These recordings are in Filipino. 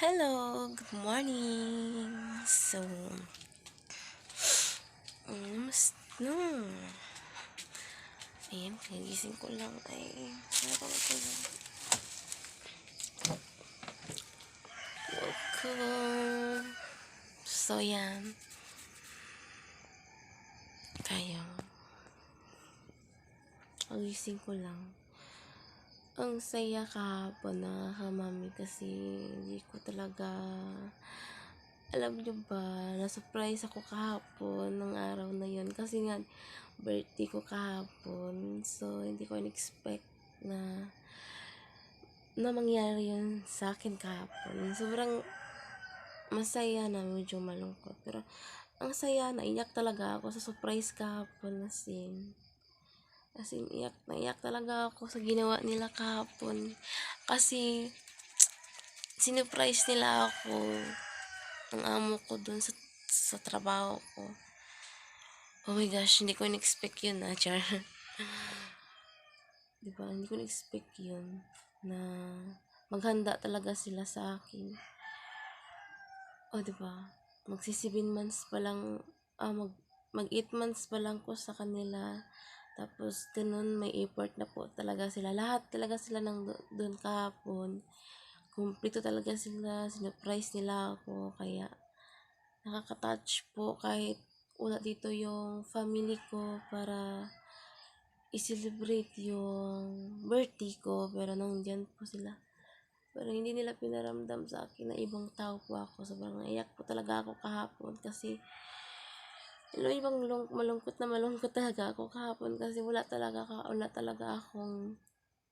Hello, good morning. So, um, mas, no. Ayan, kagising ko lang ay, meron ko lang. Welcome. So, yan. Tayo. Kagising ko lang. Ang saya kahapon na kamami kasi hindi ko talaga alam nyo ba, na-surprise ako kahapon ng araw na yun. Kasi nga birthday ko kahapon. So hindi ko in-expect na na mangyari yun sa akin kahapon. Sobrang masaya na medyo malungkot. Pero ang saya na iyak talaga ako sa surprise kahapon na scene As in, iyak na iyak talaga ako sa ginawa nila kahapon. Kasi, sinurprise nila ako ng amo ko dun sa, sa trabaho ko. Oh my gosh, hindi ko in-expect yun na, char. diba, hindi ko in-expect yun na maghanda talaga sila sa akin. Oh, diba, magsi 7 months pa lang, ah, mag, mag 8 months pa lang ko sa kanila. Tapos, ganun, may effort na po talaga sila. Lahat talaga sila nang do- doon kahapon. Kumplito talaga sila. Sinurprise nila ako. Kaya, nakaka-touch po kahit wala dito yung family ko para i-celebrate yung birthday ko. Pero nandyan po sila. Pero hindi nila pinaramdam sa akin na ibang tao po ako. Sobrang naiyak po talaga ako kahapon kasi Hello, ibang lung- malungkot na malungkot talaga ako kahapon kasi wala talaga ka, wala talaga akong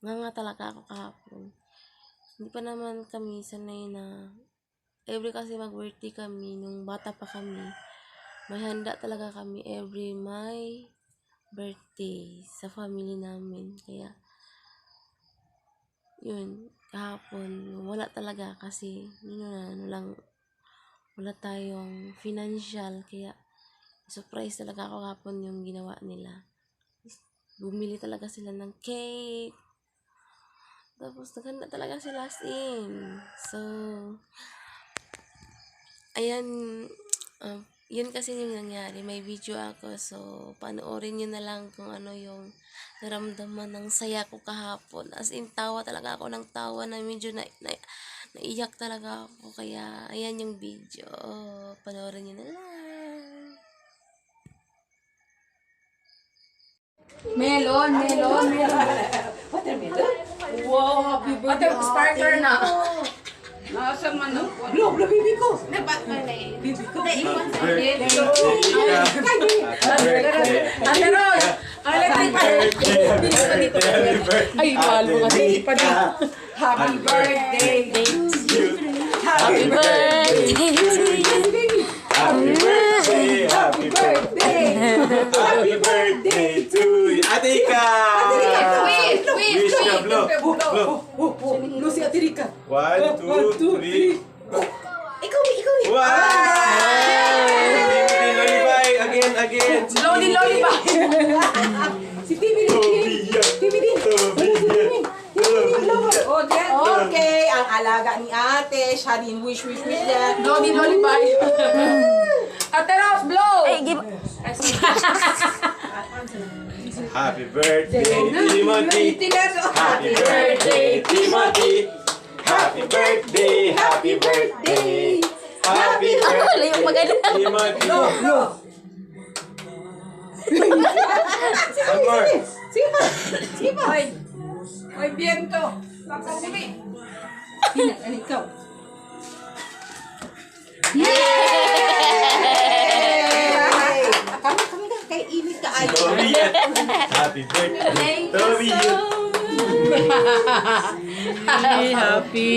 nga nga talaga ako kahapon. Hindi pa naman kami sanay na every kasi mag-birthday kami nung bata pa kami. May handa talaga kami every my birthday sa family namin. Kaya yun, kahapon wala talaga kasi yun na, ano lang wala tayong financial kaya surprise talaga ako kapon yung ginawa nila. Bumili talaga sila ng cake. Tapos naghanda talaga sila as in. So, ayan, uh, yun kasi yung nangyari. May video ako. So, panoorin nyo na lang kung ano yung naramdaman ng saya ko kahapon. As in, tawa talaga ako ng tawa na medyo na, na, naiyak talaga ako. Kaya, ayan yung video. Panoorin nyo na lang. Melon, melon, melon. Watermelon? Wow, happy birthday. Water starter na. Nasa manok. Lo, lo, bibi ko. Dapat pala eh. Bibi ko. Ate Ros, ang electric pa. Ay, mahal mo kasi. Pa din. Happy birthday. Happy birthday to you. Happy birthday, happy birthday, happy birthday to you. Atika! Wait, wait, Wish ka, wait. blow, blow. Oh, oh, lo si Ate Rika. One, two, three. Ikaw, ikaw. Wow! Lolibay, again, again. Loli ba? Si Timmy din. Timmy din. Oh, okay. Ang alaga ni ate, siya din wish, wish, wish. Loli, loli ba? Ate Ros, Happy birthday, Timothy. Happy birthday, Timothy. Happy birthday, happy birthday. Happy birthday. Timothy. Lo. One more. Sige pa. Sige pa. Viento. Papasumi. Hina, ano ikaw? Yay! Kami, kami na. Kay init ka ay. Tobiya. Happy birthday, Tobiya. Happy.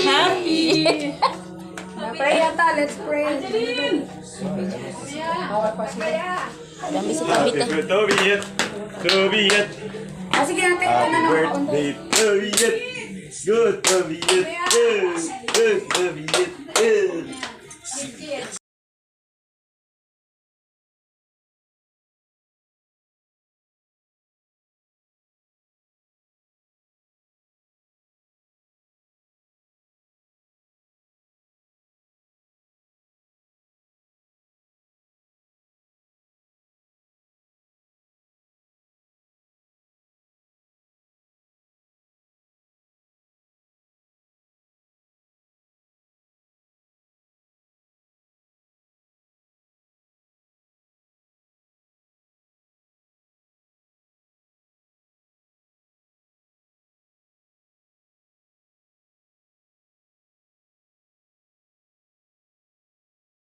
Happy. Pray yata, let's pray. Bawal pa siya. dami sa tabi Happy ka. birthday, Tobiya. Tobiya. Ah, sige natin. Happy na birthday, Tobiya. Good, Tobiya. Good, good, Tobiya. Good.